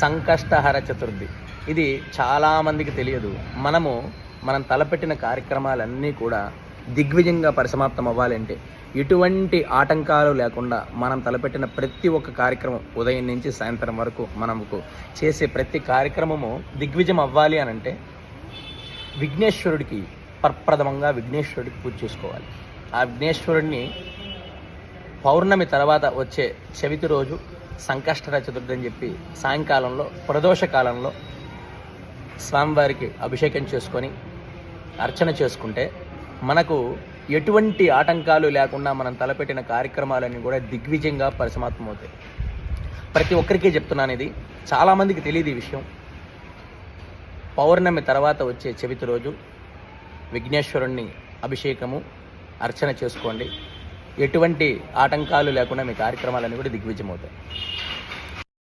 సంకష్టహర చతుర్థి. ఇది చాలామందికి తెలియదు. మనము మనం తలపెట్టిన కార్యక్రమాలన్నీ కూడా దిగ్విజయంగా పరిసమాప్తం అవ్వాలంటే ఎటువంటి ఆటంకాలు లేకుండా మనం తలపెట్టిన ప్రతి ఒక్క కార్యక్రమం ఉదయం నుంచి సాయంత్రం వరకు మనకు చేసే ప్రతి కార్యక్రమము దిగ్విజయం అవ్వాలి అని అంటే విఘ్నేశ్వరుడికి ప్రప్రథమంగా విఘ్నేశ్వరుడికి పూజ చేసుకోవాలి. ఆ విఘ్నేశ్వరుడిని పౌర్ణమి తర్వాత వచ్చే చవితి రోజు సంకష్టర చతుర్థి అని చెప్పి సాయంకాలంలో ప్రదోష కాలంలో స్వామివారికి అభిషేకం చేసుకొని అర్చన చేసుకుంటే మనకు ఎటువంటి ఆటంకాలు లేకుండా మనం తలపెట్టిన కార్యక్రమాలన్నీ కూడా దిగ్విజయంగా పరిసమాప్తమవుతాయి. ప్రతి ఒక్కరికి చెప్తున్నాను ఇది. చాలామందికి తెలియదు ఈ విషయం. పౌర్ణమి తర్వాత వచ్చే చవితి రోజు విఘ్నేశ్వరుణ్ణి అభిషేకము అర్చన చేసుకోండి. ఎటువంటి ఆటంకాలు లేకుండా మీ కార్యక్రమాలన్నీ కూడా దిగ్విజయమవుతాయి